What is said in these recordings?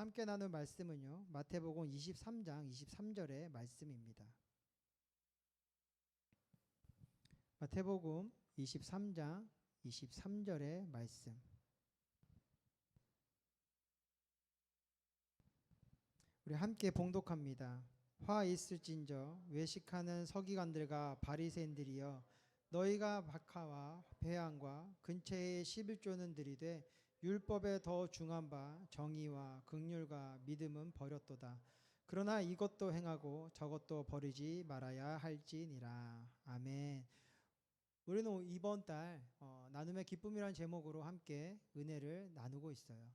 함께 나눌 말씀은요. 마태복음 23장 23절의 말씀입니다. 마태복음 23장 23절의 말씀. 우리 함께 봉독합니다. 화 있을진저 외식하는 서기관들과 바리새인들이여 너희가 박하와 배양과 근처에 11조는 들이되 율법에 더 중한 바 정의와 극률과 믿음은 버렸도다. 그러나 이것도 행하고 저것도 버리지 말아야 할지니라. 아멘. 우리는 이번 달 어, 나눔의 기쁨이라는 제목으로 함께 은혜를 나누고 있어요.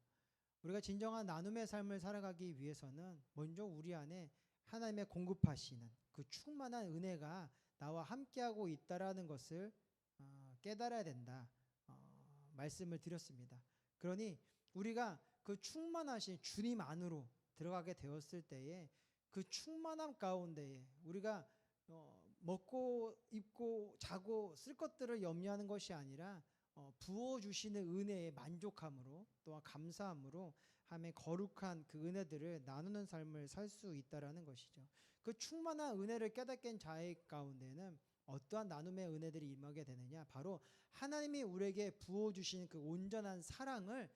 우리가 진정한 나눔의 삶을 살아가기 위해서는 먼저 우리 안에 하나님의 공급하시는 그 충만한 은혜가 나와 함께하고 있다라는 것을 어, 깨달아야 된다. 어, 말씀을 드렸습니다. 그러니 우리가 그 충만하신 주님 안으로 들어가게 되었을 때에 그 충만함 가운데에 우리가 어, 먹고 입고 자고 쓸 것들을 염려하는 것이 아니라 어, 부어 주시는 은혜에 만족함으로 또한 감사함으로 함에 거룩한 그 은혜들을 나누는 삶을 살 수 있다라는 것이죠. 그 충만한 은혜를 깨닫게 자의 가운데는 어떠한 나눔의 은혜들이 임하게 되느냐? 바로 하나님이 우리에게 부어 주시는 그 온전한 사랑을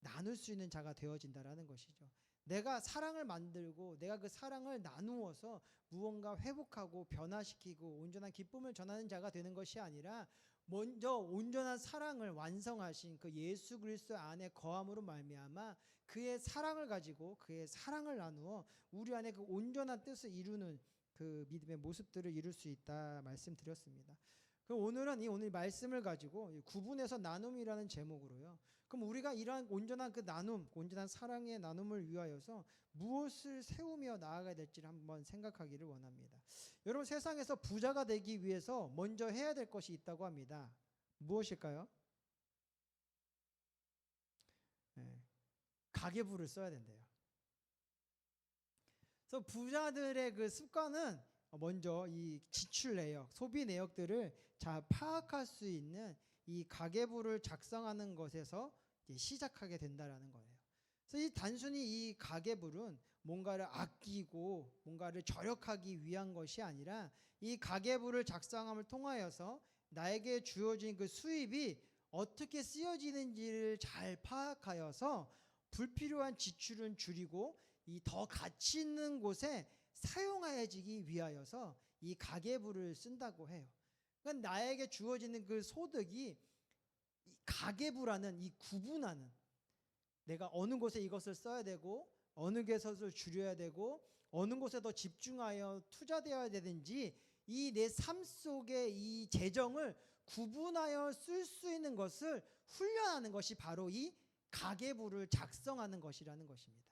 나눌 수 있는 자가 되어진다라는 것이죠. 내가 사랑을 만들고 내가 그 사랑을 나누어서 무언가 회복하고 변화시키고 온전한 기쁨을 전하는 자가 되는 것이 아니라 먼저 온전한 사랑을 완성하신 그 예수 그리스도 안에 거함으로 말미암아 그의 사랑을 가지고 그의 사랑을 나누어 우리 안에 그 온전한 뜻을 이루는 그 믿음의 모습들을 이룰 수 있다 말씀드렸습니다. 그럼 오늘은 이 오늘 말씀을 가지고 구분해서 나눔이라는 제목으로요. 그럼 우리가 이러한 온전한 그 나눔, 온전한 사랑의 나눔을 위하여서 무엇을 세우며 나아가야 될지를 한번 생각하기를 원합니다. 여러분 세상에서 부자가 되기 위해서 먼저 해야 될 것이 있다고 합니다. 무엇일까요? 네. 가계부를 써야 된대요. 그래서 부자들의 그 습관은 먼저 이 지출 내역, 소비 내역들을 잘 파악할 수 있는 이 가계부를 작성하는 것에서 시작하게 된다라는 거예요. 그래서 이 단순히 이 가계부는 뭔가를 아끼고 뭔가를 절약하기 위한 것이 아니라 이 가계부를 작성함을 통하여서 나에게 주어진 그 수입이 어떻게 쓰여지는지를 잘 파악하여서 불필요한 지출은 줄이고 이 더 가치 있는 곳에 사용하여지기 위하여서 이 가계부를 쓴다고 해요. 그러니까 나에게 주어지는 그 소득이 이 가계부라는 이 구분하는 내가 어느 곳에 이것을 써야 되고 어느 곳에서 줄여야 되고 어느 곳에 더 집중하여 투자되어야 되는지 이 내 삶 속의 이 재정을 구분하여 쓸 수 있는 것을 훈련하는 것이 바로 이 가계부를 작성하는 것이라는 것입니다.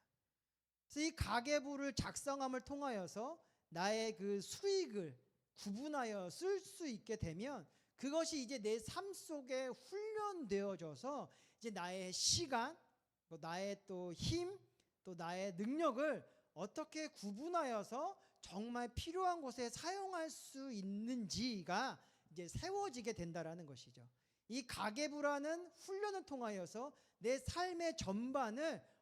이 가계부를 작성함을 통하여서 나의 그 수익을 구분하여 쓸 수 있게 되면 그것이 이제 내 삶 속에 훈련되어져서 이제 나의 시간, 또 나의 또 힘, 또 나의 능력을 어떻게 구분하여서 정말 필요한 곳에 사용할 수 있는지가 이제 세워지게 된다라는 것이죠. 이 가계부라는 훈련을 통하여서 내 삶의 전반을 어,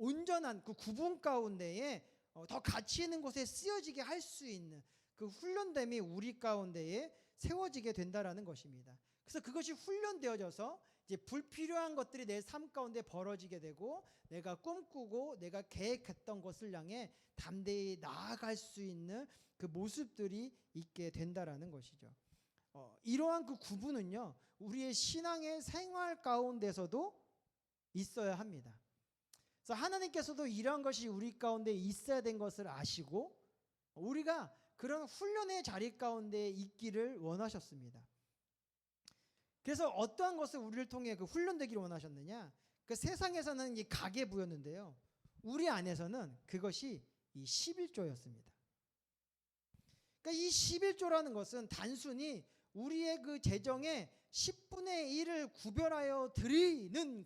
온전한 그 구분 가운데에 어, 더 가치 있는 곳에 쓰여지게 할 수 있는 그 훈련됨이 우리 가운데에 세워지게 된다라는 것입니다. 그래서 그것이 훈련되어져서 이제 불필요한 것들이 내 삶 가운데 벌어지게 되고 내가 꿈꾸고 내가 계획했던 것을 향해 담대히 나아갈 수 있는 그 모습들이 있게 된다라는 것이죠. 어, 이러한 그 구분은요 우리의 신앙의 생활 가운데서도 있어야 합니다. 그래서 하나님께서도 이러한 것이 우리 가운데 있어야 된 것을 아시고 우리가 그런 훈련의 자리 가운데 있기를 원하셨습니다. 그래서 어떠한 것을 우리를 통해 그 훈련되기를 원하셨느냐? 그 세상에서는 이 가계 부였는데요. 우리 안에서는 그것이 이 11조였습니다. 그러니까 이 11조라는 것은 단순히 우리의 그 재정의 10분의 1을 구별하여 드리는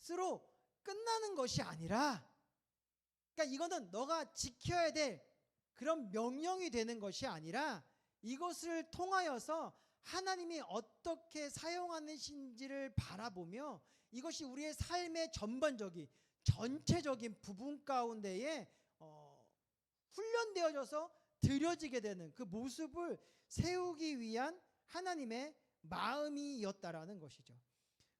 것으로 끝나는 것이 아니라 그러니까 이거는 너가 지켜야 될 그런 명령이 되는 것이 아니라 이것을 통하여서 하나님이 어떻게 사용하시는지를 바라보며 이것이 우리의 삶의 전반적인 전체적인 부분 가운데에 어, 훈련되어져서 드려지게 되는 그 모습을 세우기 위한 하나님의 마음이었다라는 것이죠.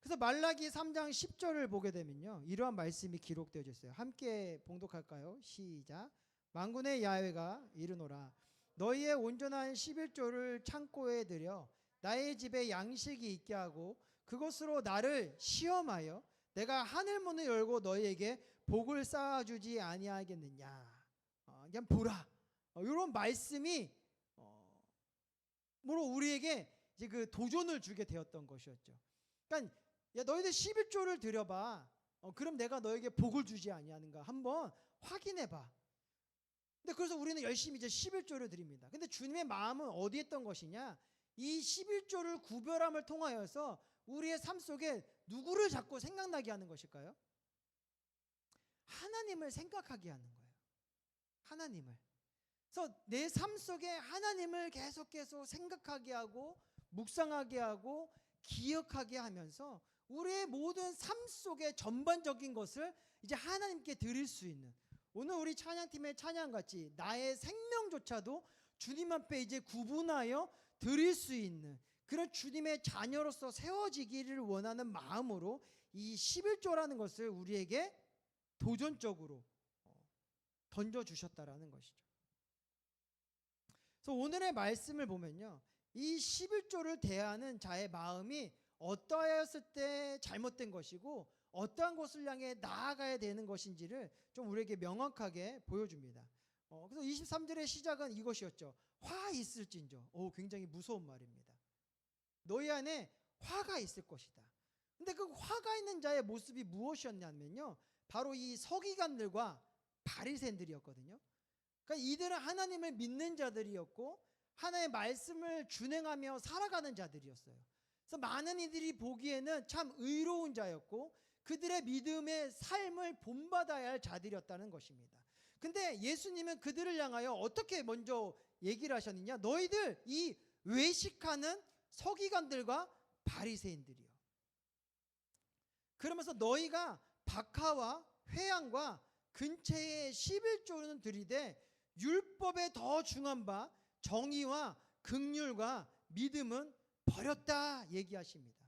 그래서 말라기 3장 10절을 보게 되면요. 이러한 말씀이 기록되어 있어요. 함께 봉독할까요? 시작. 만군의 야훼가 이르노라 너희의 온전한 11조를 창고에 들여 나의 집에 양식이 있게 하고 그것으로 나를 시험하여 내가 하늘 문을 열고 너희에게 복을 쌓아 주지 아니하겠느냐. 어, 그냥 보라. 어, 이런 말씀이 어, 우리에게 이제 그 도전을 주게 되었던 것이었죠. 그러니까 야 너희들 11조를 드려봐. 어, 그럼 내가 너에게 복을 주지 아니하는가 한번 확인해봐. 근데 그래서 우리는 열심히 이제 11조를 드립니다. 근데 주님의 마음은 어디에 있던 것이냐? 이 11조를 구별함을 통하여서 우리의 삶 속에 누구를 자꾸 생각나게 하는 것일까요? 하나님을 생각하게 하는 거예요. 하나님을. 그래서 내 삶 속에 하나님을 계속해서 생각하게 하고 묵상하게 하고 기억하게 하면서 우리의 모든 삶 속의 전반적인 것을 이제 하나님께 드릴 수 있는 오늘 우리 찬양팀의 찬양 같이 나의 생명조차도 주님 앞에 이제 구분하여 드릴 수 있는 그런 주님의 자녀로서 세워지기를 원하는 마음으로 이 11조라는 것을 우리에게 도전적으로 어, 던져 주셨다라는 것이죠. 그래서 오늘의 말씀을 보면요. 이 11조를 대하는 자의 마음이 어떠하였을 때 잘못된 것이고 어떠한 곳을 향해 나아가야 되는 것인지를 좀 우리에게 명확하게 보여줍니다. 어, 그래서 23절의 시작은 이것이었죠. 화 있을진저. 오, 굉장히 무서운 말입니다. 너희 안에 화가 있을 것이다. 근데 그 화가 있는 자의 모습이 무엇이었냐면요. 바로 이 서기관들과 바리새인들이었거든요. 그러니까 이들은 하나님을 믿는 자들이었고 하나님의 말씀을 준행하며 살아가는 자들이었어요. 그래서 많은 이들이 보기에는 참 의로운 자였고 그들의 믿음의 삶을 본받아야 할 자들이었다는 것입니다. 근데 예수님은 그들을 향하여 어떻게 먼저 얘기를 하셨느냐? 너희들 이 외식하는 서기관들과 바리새인들이요. 그러면서 너희가 박하와 회양과 근처에 11조는 들이되 율법에 더 중한 바 정의와 극률과 믿음은 버렸다 얘기하십니다.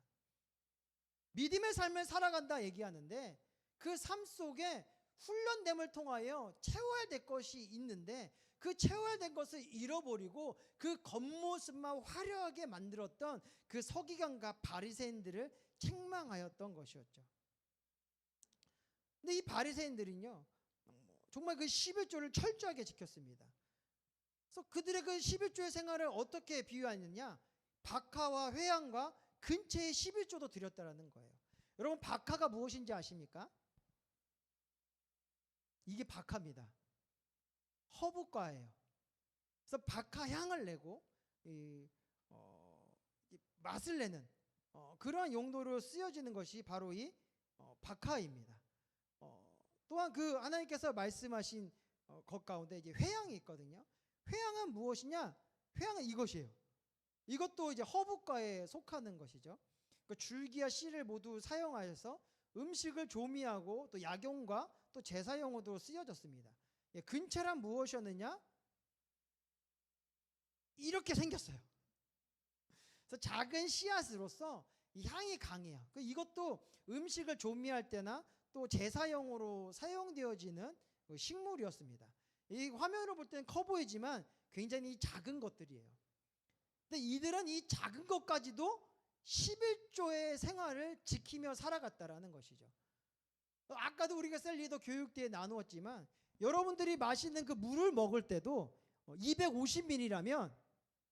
믿음의 삶을 살아간다 얘기하는데 그 삶 속에 훈련됨을 통하여 채워야 될 것이 있는데 그 채워야 될 것을 잃어버리고 그 겉모습만 화려하게 만들었던 그 서기관과 바리새인들을 책망하였던 것이었죠. 근데 이 바리새인들은요 정말 그 11조를 철저하게 지켰습니다. 그래서 그들의 그 11조의 생활을 어떻게 비유하느냐? 박하와 회양과 근처에 11조도 드렸다라는 거예요. 여러분 박하가 무엇인지 아십니까? 이게 박하입니다. 허브과예요. 그래서 박하 향을 내고 이, 어, 이 맛을 내는 어, 그러한 용도로 쓰여지는 것이 바로 이 어, 박하입니다. 어, 또한 그 하나님께서 말씀하신 어, 것 가운데 이제 회양이 있거든요. 회양은 무엇이냐? 회양은 이것이에요. 이것도 이제 허브과에 속하는 것이죠. 그 줄기와 씨를 모두 사용하여서 음식을 조미하고 또 약용과 또 제사용으로 쓰여졌습니다. 예, 근체란 무엇이었느냐? 이렇게 생겼어요. 그래서 작은 씨앗으로서 이 향이 강해요. 그 이것도 음식을 조미할 때나 또 제사용으로 사용되어지는 그 식물이었습니다. 이 화면으로 볼 때는 커 보이지만 굉장히 작은 것들이에요. 근데 이들은 이 작은 것까지도 11조의 생활을 지키며 살아갔다라는 것이죠. 아까도 우리가 셀리도 교육 때에 나누었지만 여러분들이 마시는 그 물을 먹을 때도 250ml라면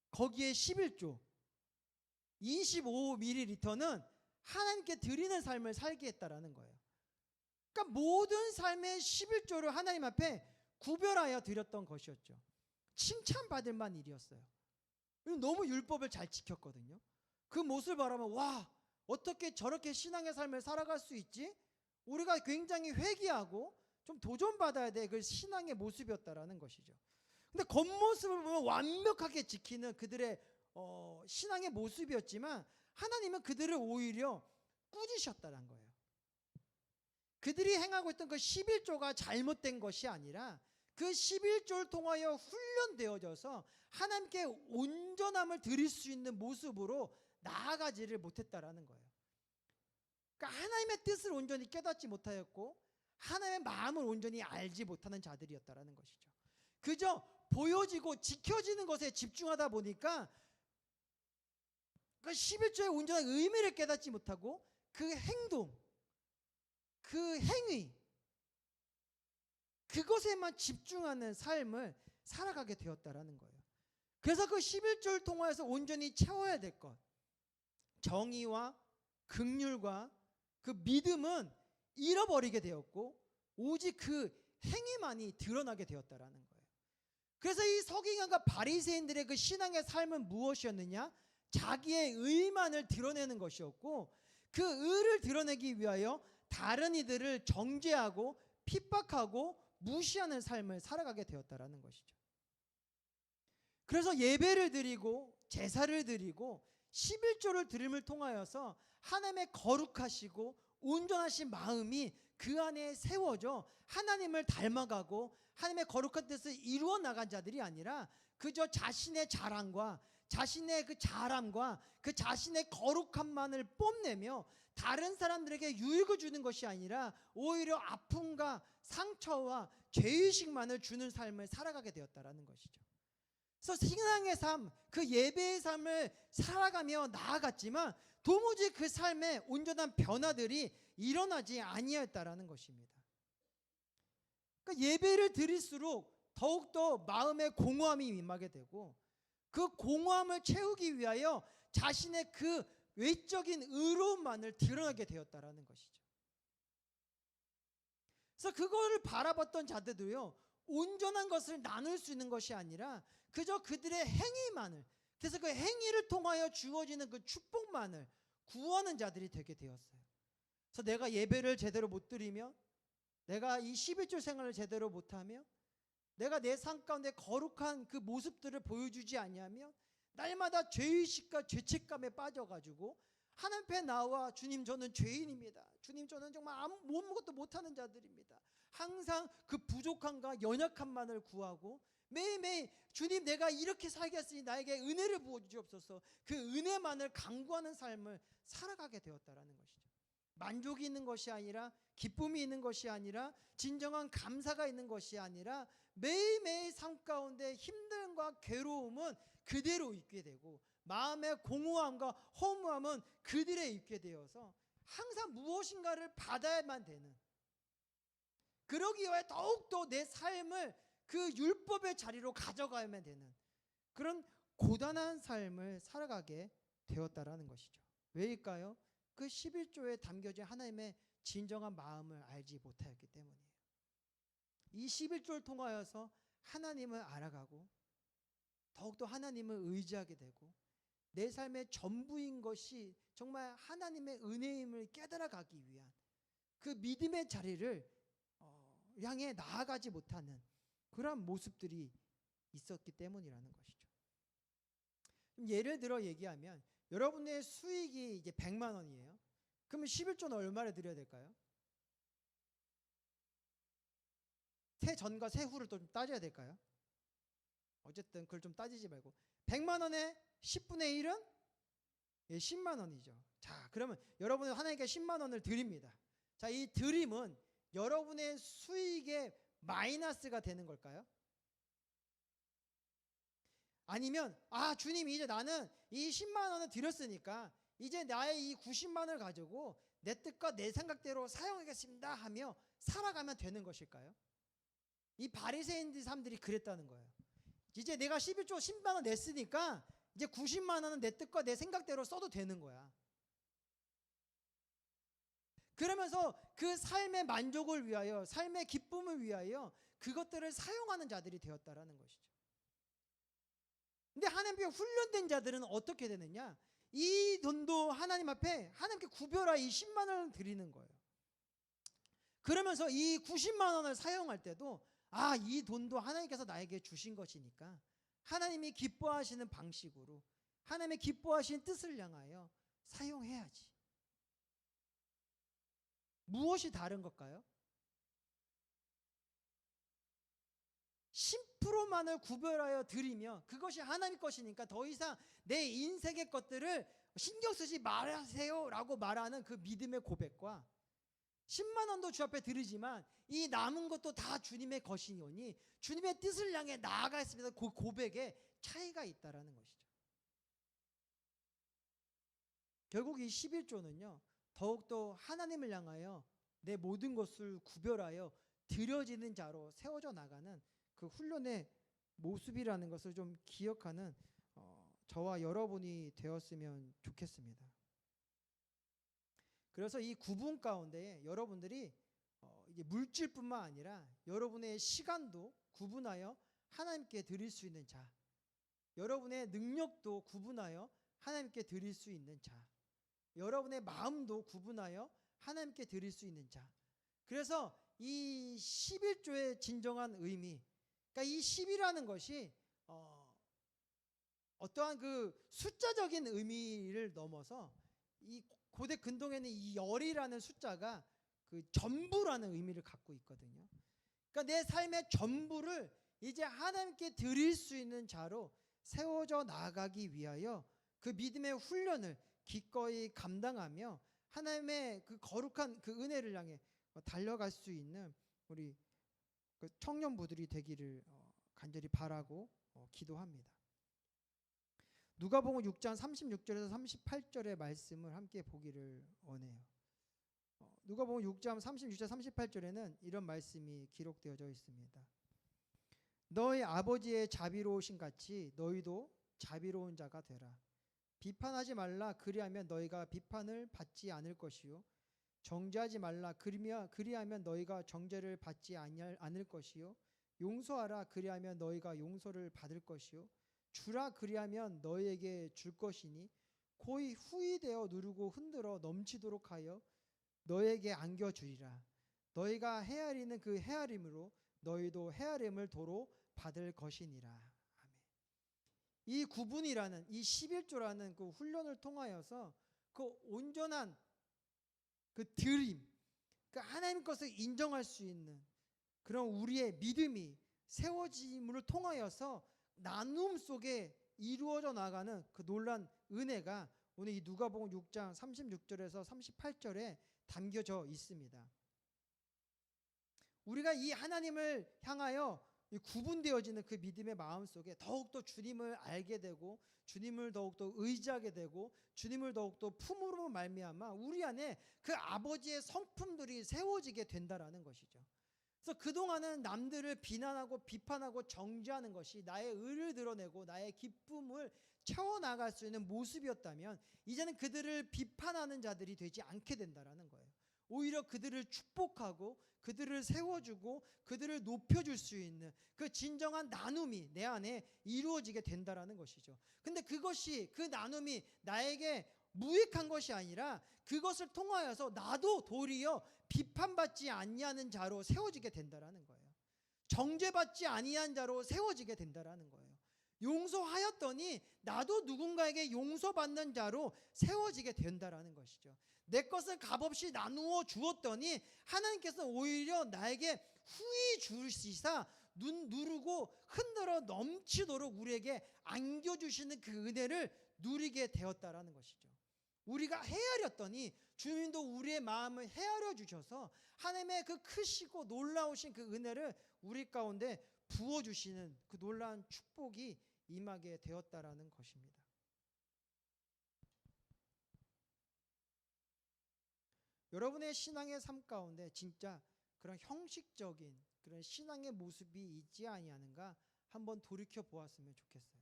거기에 11조 25ml는 하나님께 드리는 삶을 살게 했다라는 거예요. 그러니까 모든 삶의 11조를 하나님 앞에 구별하여 드렸던 것이었죠. 칭찬받을 만 일이었어요. 너무 율법을 잘 지켰거든요. 그 모습을 바라면 와 어떻게 저렇게 신앙의 삶을 살아갈 수 있지? 우리가 굉장히 회개하고 좀 도전 받아야 될그 신앙의 모습이었다라는 것이죠. 근데 겉모습을 보면 완벽하게 지키는 그들의 어, 신앙의 모습이었지만 하나님은 그들을 오히려 꾸짖으셨다는 거예요. 그들이 행하고 있던 그 11조가 잘못된 것이 아니라 그 11조를 통하여 훈련되어져서 하나님께 온전함을 드릴 수 있는 모습으로 나아가지를 못했다라는 거예요. 그러니까 하나님의 뜻을 온전히 깨닫지 못하였고 하나님의 마음을 온전히 알지 못하는 자들이었다라는 것이죠. 그저 보여지고 지켜지는 것에 집중하다 보니까 그 11조의 온전한 의미를 깨닫지 못하고 그 행동, 그 행위, 그것에만 집중하는 삶을 살아가게 되었다라는 거예요. 그래서 그 11조를 통하여서 온전히 채워야 될 것, 정의와 극률과 그 믿음은 잃어버리게 되었고 오직 그 행위만이 드러나게 되었다라는 거예요. 그래서 이 서기관과 바리새인들의 그 신앙의 삶은 무엇이었느냐? 자기의 의만을 드러내는 것이었고 그 의를 드러내기 위하여 다른 이들을 정죄하고 핍박하고 무시하는 삶을 살아가게 되었다라는 것이죠. 그래서 예배를 드리고 제사를 드리고 11조를 드림을 통하여서 하나님의 거룩하시고 온전하신 마음이 그 안에 세워져 하나님을 닮아가고 하나님의 거룩한 뜻을 이루어 나간 자들이 아니라 그저 자신의 자랑과 자신의 그 잘함과 그 자신의 거룩함만을 뽐내며 다른 사람들에게 유익을 주는 것이 아니라 오히려 아픔과 상처와 죄의식만을 주는 삶을 살아가게 되었다라는 것이죠. 그래서 신앙의 삶, 그 예배의 삶을 살아가며 나아갔지만 도무지 그 삶에 온전한 변화들이 일어나지 아니하였다라는 것입니다. 그러니까 예배를 드릴수록 더욱더 마음의 공허함이 임하게 되고 그 공허함을 채우기 위하여 자신의 그 외적인 의로움만을 드러나게 되었다라는 것이죠. 그래서 그거를 바라봤던 자들도요. 온전한 것을 나눌 수 있는 것이 아니라 그저 그들의 행위만을 그래서 그 행위를 통하여 주어지는 그 축복만을 구하는 자들이 되게 되었어요. 그래서 내가 예배를 제대로 못 드리며 내가 이 11조 생활을 제대로 못하며 내가 내 삶 가운데 거룩한 그 모습들을 보여주지 아니하며 날마다 죄의식과 죄책감에 빠져가지고 하나님 앞에 나와 주님 저는 죄인입니다. 주님 저는 정말 아무것도 못하는 자들입니다. 항상 그 부족함과 연약함만을 구하고 매일매일 주님 내가 이렇게 살겠으니 나에게 은혜를 부어 주시옵소서 그 은혜만을 강구하는 삶을 살아가게 되었다라는 것이죠. 만족이 있는 것이 아니라 기쁨이 있는 것이 아니라 진정한 감사가 있는 것이 아니라 매일매일 삶 가운데 힘듦과 괴로움은 그대로 있게 되고 마음의 공허함과 허무함은 그들에 있게 되어서 항상 무엇인가를 받아야만 되는 그러기 위해 더욱더 내 삶을 그 율법의 자리로 가져가야만 되는 그런 고단한 삶을 살아가게 되었다라는 것이죠. 왜일까요? 그 11조에 담겨진 하나님의 진정한 마음을 알지 못하였기 때문이에요. 이 11조를 통하여서 하나님을 알아가고 더욱더 하나님을 의지하게 되고 내 삶의 전부인 것이 정말 하나님의 은혜임을 깨달아가기 위한 그 믿음의 자리를 어, 향해 나아가지 못하는 그러한 모습들이 있었기 때문이라는 것이죠. 예를 들어 얘기하면 여러분의 수익이 이제 100만 원이에요. 그러면 11조는 얼마를 드려야 될까요? 새 전과 새 후를 또 좀 따져야 될까요? 어쨌든 그걸 좀 따지지 말고 100만 원에 10분의 1은 예, 10만 원이죠. 자, 그러면 여러분은 하나님께 10만 원을 드립니다. 자, 이 드림은 여러분의 수익의 마이너스가 되는 걸까요? 아니면 아 주님 이제 나는 이 10만 원을 드렸으니까 이제 나의 이 90만 원을 가지고 내 뜻과 내 생각대로 사용하겠습니다 하며 살아가면 되는 것일까요? 이 바리새인들 사람들이 그랬다는 거예요. 이제 내가 11조 10만 원 냈으니까 이제 90만 원은 내 뜻과 내 생각대로 써도 되는 거야. 그러면서 그 삶의 만족을 위하여 삶의 기쁨을 위하여 그것들을 사용하는 자들이 되었다라는 것이죠. 근데 하나님께 훈련된 자들은 어떻게 되느냐? 이 돈도 하나님 앞에 하나님께 구별하 이 10만 원을 드리는 거예요. 그러면서 이 90만 원을 사용할 때도 아, 이 돈도 하나님께서 나에게 주신 것이니까 하나님이 기뻐하시는 방식으로 하나님의 기뻐하시는 뜻을 향하여 사용해야지. 무엇이 다른 걸까요? 10%만을 구별하여 드리면 그것이 하나님 것이니까 더 이상 내 인생의 것들을 신경 쓰지 말아세요 라고 말하는 그 믿음의 고백과 10만 원도 주 앞에 드리지만 이 남은 것도 다 주님의 것이니 주님의 뜻을 향해 나아가 있습니다. 그 고백에 차이가 있다라는 것이죠. 결국 이 11조는요. 더욱더 하나님을 향하여 내 모든 것을 구별하여 드려지는 자로 세워져 나가는 그 훈련의 모습이라는 것을 좀 기억하는 어, 저와 여러분이 되었으면 좋겠습니다. 그래서 이 구분 가운데 여러분들이 어, 이게 물질뿐만 아니라 여러분의 시간도 구분하여 하나님께 드릴 수 있는 자, 여러분의 능력도 구분하여 하나님께 드릴 수 있는 자, 여러분의 마음도 구분하여 하나님께 드릴 수 있는 자. 그래서 이 11조의 진정한 의미, 그러니까 이 10이라는 것이 어, 어떠한 그 숫자적인 의미를 넘어서 이 고대 근동에는 이 열이라는 숫자가 그 전부라는 의미를 갖고 있거든요. 그러니까 내 삶의 전부를 이제 하나님께 드릴 수 있는 자로 세워져 나가기 위하여 그 믿음의 훈련을 기꺼이 감당하며 하나님의 그 거룩한 그 은혜를 향해 달려갈 수 있는 우리 그 청년부들이 되기를 어, 간절히 바라고 어, 기도합니다. 누가복음 6장 36절에서 38절의 말씀을 함께 보기를 원해요. 어, 누가복음 6장 36절 38절에는 이런 말씀이 기록되어져 있습니다. 너희 아버지의 자비로우신 같이 너희도 자비로운 자가 되라. 비판하지 말라 그리하면 너희가 비판을 받지 않을 것이요. 정죄하지 말라 그리며 그리하면 너희가 정죄를 받지 않을 것이요. 용서하라 그리하면 너희가 용서를 받을 것이요. 주라 그리하면 너희에게 줄 것이니 고이 후이 되어 누르고 흔들어 넘치도록 하여 너희에게 안겨 주리라. 너희가 헤아리는 그 헤아림으로 너희도 헤아림을 도로 받을 것이니라. 이 구분이라는 이 11조라는 그 훈련을 통하여서 그 온전한 그 드림 그 하나님 것을 인정할 수 있는 그런 우리의 믿음이 세워짐을 통하여서 나눔 속에 이루어져 나가는 그 놀란 은혜가 오늘 이 누가복음 6장 36절에서 38절에 담겨져 있습니다. 우리가 이 하나님을 향하여 이 구분되어지는 그 믿음의 마음 속에 더욱더 주님을 알게 되고 주님을 더욱더 의지하게 되고 주님을 더욱더 품으로 말미암아 우리 안에 그 아버지의 성품들이 세워지게 된다라는 것이죠. 그래서 그동안은 남들을 비난하고 비판하고 정죄하는 것이 나의 의를 드러내고 나의 기쁨을 채워나갈 수 있는 모습이었다면 이제는 그들을 비판하는 자들이 되지 않게 된다라는 거예요. 오히려 그들을 축복하고 그들을 세워주고 그들을 높여줄 수 있는 그 진정한 나눔이 내 안에 이루어지게 된다라는 것이죠. 근데 그것이 그 나눔이 나에게 무익한 것이 아니라 그것을 통하여서 나도 도리어 비판받지 아니하는 자로 세워지게 된다라는 거예요. 정죄받지 아니한 자로 세워지게 된다라는 거예요. 용서하였더니 나도 누군가에게 용서받는 자로 세워지게 된다라는 것이죠. 내 것을 값없이 나누어 주었더니 하나님께서 오히려 나에게 후히 주시사 눈 누르고 흔들어 넘치도록 우리에게 안겨주시는 그 은혜를 누리게 되었다라는 것이죠. 우리가 헤아렸더니 주님도 우리의 마음을 헤아려 주셔서 하나님의 그 크시고 놀라우신 그 은혜를 우리 가운데 부어 주시는 그 놀라운 축복이 임하게 되었다라는 것입니다. 여러분의 신앙의 삶 가운데 진짜 그런 형식적인 그런 신앙의 모습이 있지 아니하는가 한번 돌이켜 보았으면 좋겠어요.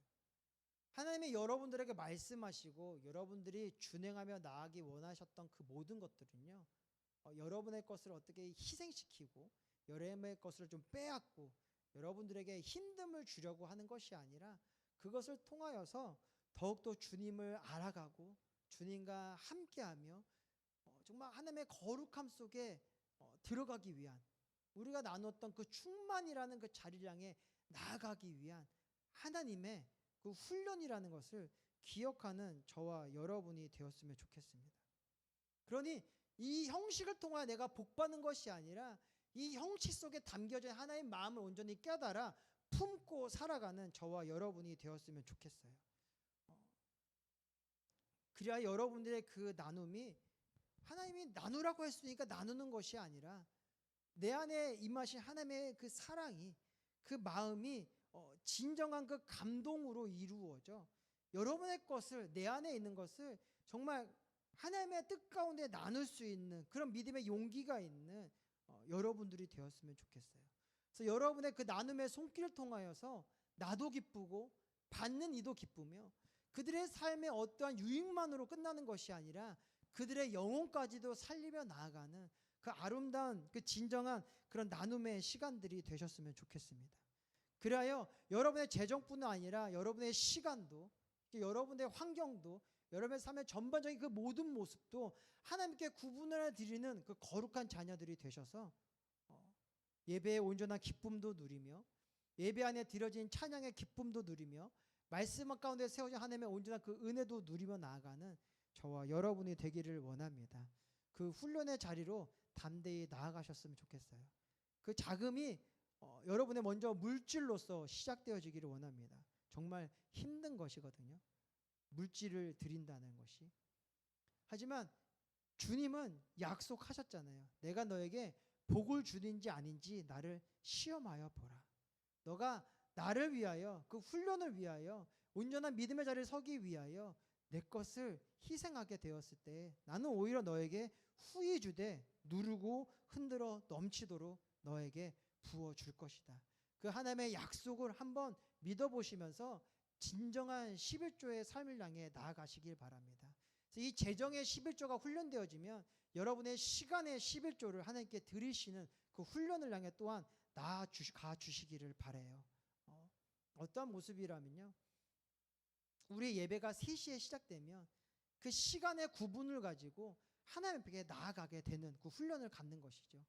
하나님이 여러분들에게 말씀하시고 여러분들이 준행하며 나아가기 원하셨던 그 모든 것들은요. 어, 여러분의 것을 어떻게 희생시키고 여러분의 것을 좀 빼앗고 여러분들에게 힘듦을 주려고 하는 것이 아니라 그것을 통하여서 더욱더 주님을 알아가고 주님과 함께하며 어, 정말 하나님의 거룩함 속에 어, 들어가기 위한 우리가 나눴던 그 충만이라는 그 자리를 향해 나아가기 위한 하나님의 그 훈련이라는 것을 기억하는 저와 여러분이 되었으면 좋겠습니다. 그러니 이 형식을 통하여 내가 복받는 것이 아니라 이 형식 속에 담겨진 하나의 마음을 온전히 깨달아 품고 살아가는 저와 여러분이 되었으면 좋겠어요. 어, 그래야 여러분들의 그 나눔이 하나님이 나누라고 했으니까 나누는 것이 아니라 내 안에 임하신 하나님의 그 사랑이 그 마음이 어, 진정한 그 감동으로 이루어져 여러분의 것을 내 안에 있는 것을 정말 하나님의 뜻 가운데 나눌 수 있는 그런 믿음의 용기가 있는 어, 여러분들이 되었으면 좋겠어요. 그래서 여러분의 그 나눔의 손길을 통하여서 나도 기쁘고 받는 이도 기쁘며 그들의 삶의 어떠한 유익만으로 끝나는 것이 아니라 그들의 영혼까지도 살리며 나아가는 그 아름다운 그 진정한 그런 나눔의 시간들이 되셨으면 좋겠습니다. 그리하여 여러분의 재정뿐 아니라 여러분의 시간도 여러분의 환경도 여러분의 삶의 전반적인 그 모든 모습도 하나님께 구분을 드리는 그 거룩한 자녀들이 되셔서 어, 예배의 온전한 기쁨도 누리며 예배 안에 드려진 찬양의 기쁨도 누리며 말씀 가운데 세워진 하나님의 온전한 그 은혜도 누리며 나아가는 저와 여러분이 되기를 원합니다. 그 훈련의 자리로 담대히 나아가셨으면 좋겠어요. 그 자금이 어, 여러분의 먼저 물질로서 시작되어지기를 원합니다. 정말 힘든 것이거든요. 물질을 드린다는 것이. 하지만 주님은 약속하셨잖아요. 내가 너에게 복을 주는지 아닌지 나를 시험하여 보라. 너가 나를 위하여 그 훈련을 위하여 온전한 믿음의 자리에 서기 위하여 내 것을 희생하게 되었을 때 나는 오히려 너에게 후히 주되 누르고 흔들어 넘치도록 너에게 부어 줄 것이다. 그 하나님의 약속을 한번 믿어 보시면서 진정한 11조의 삶을 향해 나아가시길 바랍니다. 이 재정의 11조가 훈련되어지면 여러분의 시간의 11조를 하나님께 드리시는 그 훈련을 향해 또한 나아가 주시기를 바래요. 어, 어떠한 모습이라면요. 우리 예배가 3시에 시작되면 그 시간의 구분을 가지고 하나님께 나아가게 되는 그 훈련을 갖는 것이죠.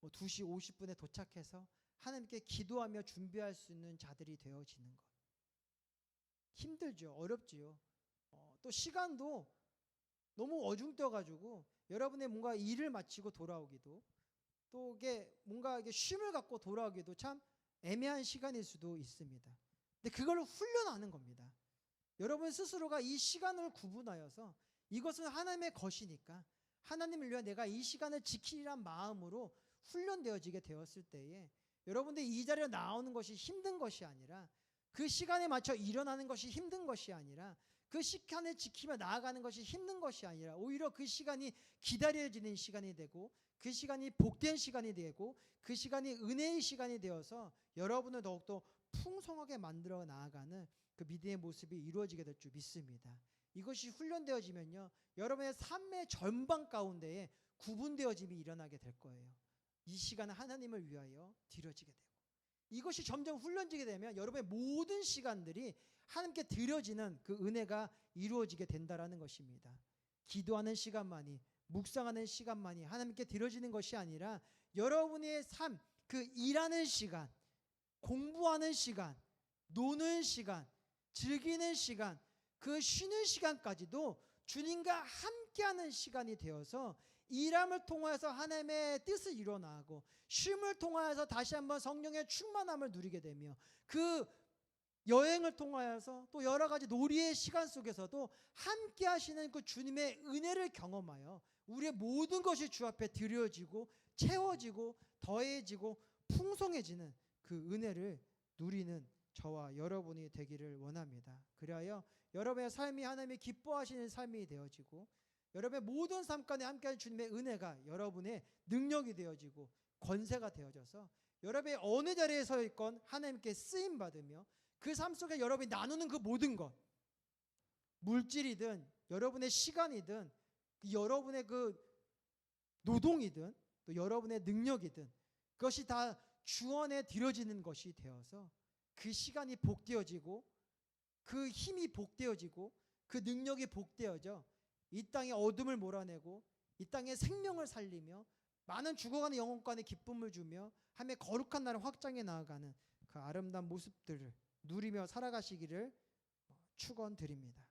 뭐 2시 50분에 도착해서 하나님께 기도하며 준비할 수 있는 자들이 되어지는 것. 힘들죠. 어렵지요. 어, 또 시간도 너무 어중떠가지고 여러분의 뭔가 일을 마치고 돌아오기도 또 이게 뭔가 이게 쉼을 갖고 돌아오기도 참 애매한 시간일 수도 있습니다. 근데 그걸 훈련하는 겁니다. 여러분 스스로가 이 시간을 구분하여서 이것은 하나님의 것이니까 하나님을 위해 내가 이 시간을 지키리란 마음으로 훈련되어지게 되었을 때에 여러분들이 이 자리에 나오는 것이 힘든 것이 아니라 그 시간에 맞춰 일어나는 것이 힘든 것이 아니라 그 시간을 지키며 나아가는 것이 힘든 것이 아니라 오히려 그 시간이 기다려지는 시간이 되고 그 시간이 복된 시간이 되고 그 시간이 은혜의 시간이 되어서 여러분을 더욱더 풍성하게 만들어 나아가는 그 믿음의 모습이 이루어지게 될 줄 믿습니다. 이것이 훈련되어지면요. 여러분의 삶의 전방 가운데에 구분되어짐이 일어나게 될 거예요. 이 시간은 하나님을 위하여 드려지게 되고 이것이 점점 훈련지게 되면 여러분의 모든 시간들이 하나님께 드려지는 그 은혜가 이루어지게 된다라는 것입니다. 기도하는 시간만이 묵상하는 시간만이 하나님께 드려지는 것이 아니라 여러분의 삶, 그 일하는 시간, 공부하는 시간, 노는 시간, 즐기는 시간, 그 쉬는 시간까지도 주님과 함께하는 시간이 되어서 일함을 통하여서 하나님의 뜻을 이뤄나가고 쉼을 통하여서 다시 한번 성령의 충만함을 누리게 되며 그 여행을 통하여서 또 여러 가지 놀이의 시간 속에서도 함께 하시는 그 주님의 은혜를 경험하여 우리의 모든 것이 주 앞에 드려지고 채워지고 더해지고 풍성해지는 그 은혜를 누리는 저와 여러분이 되기를 원합니다. 그리하여 여러분의 삶이 하나님이 기뻐하시는 삶이 되어지고 여러분의 모든 삶 가운데 함께하는 주님의 은혜가 여러분의 능력이 되어지고 권세가 되어져서 여러분의 어느 자리에 서 있건 하나님께 쓰임 받으며 그 삶 속에 여러분이 나누는 그 모든 것 물질이든 여러분의 시간이든 그 여러분의 그 노동이든 또 여러분의 능력이든 그것이 다 주원에 들여지는 것이 되어서 그 시간이 복되어지고 그 힘이 복되어지고 그 능력이 복되어져 이 땅의 어둠을 몰아내고 이 땅의 생명을 살리며 많은 죽어가는 영혼간에 기쁨을 주며 함의 거룩한 나를 확장해 나아가는 그 아름다운 모습들을 누리며 살아가시기를 축원드립니다.